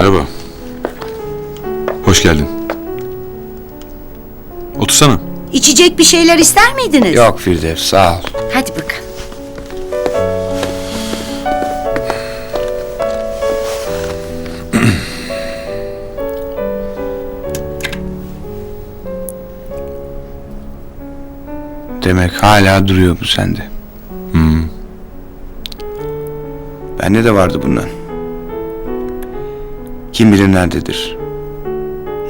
Merhaba. Hoş geldin. Otursana. İçecek bir şeyler ister miydiniz? Yok Firdevs sağ ol. Hadi bakalım. Demek hala duruyor bu sende. Hmm. Bende de vardı bundan. Kim bilir nerededir.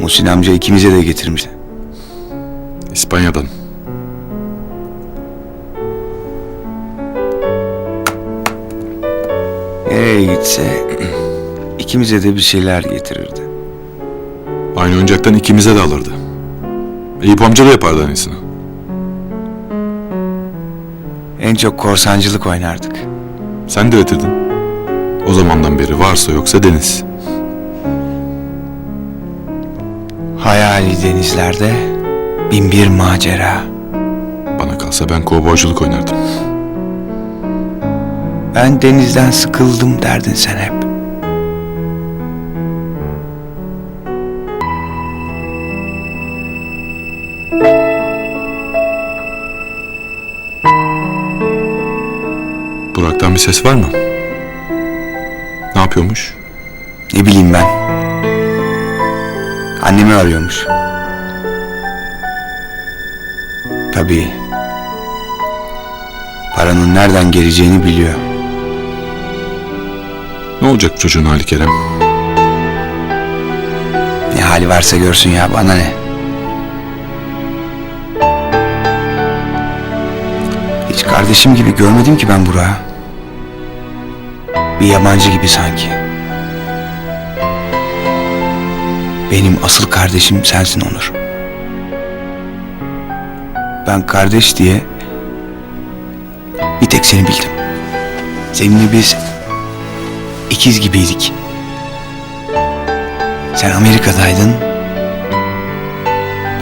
Muhsin amca ikimize de getirmişti. İspanya'dan. Nereye gitse ikimize de bir şeyler getirirdi. Aynı oyuncaktan ikimize de alırdı. Eyüp amca da yapardı aynısını. En çok korsancılık oynardık. Sen de öğretirdin. O zamandan beri varsa yoksa deniz. Hayali denizlerde bin bir macera. Bana kalsa ben kovboyculuk oynardım. Ben denizden sıkıldım derdin sen hep. Burak'tan bir ses var mı? Ne yapıyormuş? Ne bileyim ben. Annemi arıyormuş. Tabii. Paranın nereden geleceğini biliyor. Ne olacak çocuğun hali Kerem? Ne hali varsa görsün ya bana ne. Hiç kardeşim gibi görmedim ki ben Burak'ı. Bir yabancı gibi sanki. Benim asıl kardeşim sensin Onur. Ben kardeş diye bir tek seni bildim. Seninle biz ikiz gibiydik. Sen Amerika'daydın.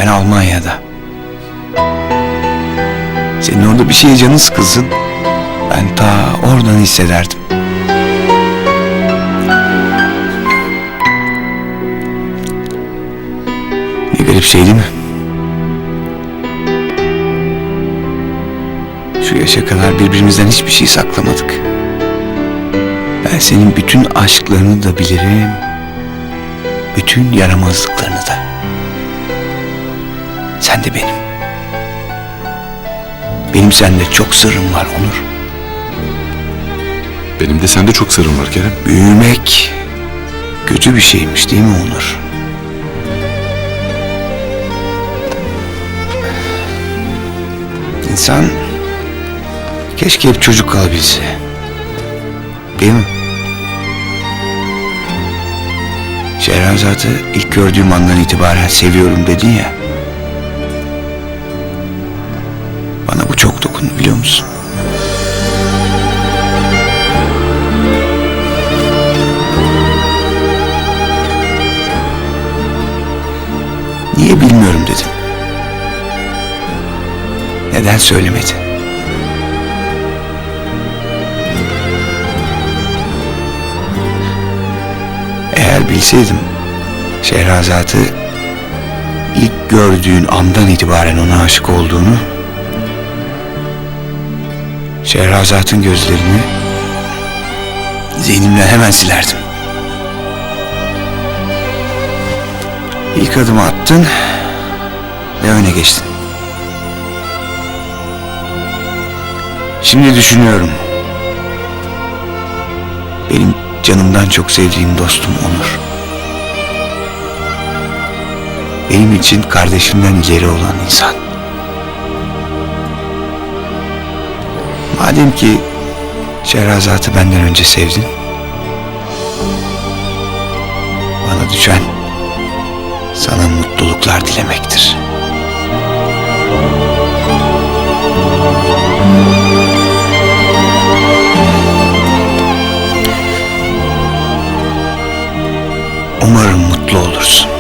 Ben Almanya'da. Senin orada bir şeye canın sıkılsın. Ben ta oradan hissederdim. Garip şey değil mi? Şu yaşa kadar birbirimizden hiçbir şey saklamadık. Ben senin bütün aşklarını da bilirim bütün yaramazlıklarını da. Sen de benim. Benim seninle çok sırrım var Onur. Benim de sende çok sırrım var Kerem. Büyümek kötü bir şeymiş değil mi Onur? İnsan keşke hep çocuk kalabilse. Değil mi? Şehrazat'ı ilk gördüğüm andan itibaren seviyorum dedin ya. Bana bu çok dokundu biliyor musun? Niye bilmiyorum Neden söylemedi? Eğer bilseydim Şehrazat'ı ilk gördüğün andan itibaren ona aşık olduğunu Şehrazat'ın gözlerini zihnimden hemen silerdim. İlk adımı attın ve öne geçtin. Şimdi düşünüyorum. Benim canımdan çok sevdiğim dostum Onur. Benim için kardeşimden ileri olan insan. Madem ki Şehrazat'ı benden önce sevdin. Bana düşen sana mutluluklar dilemektir. Umarım mutlu olursun.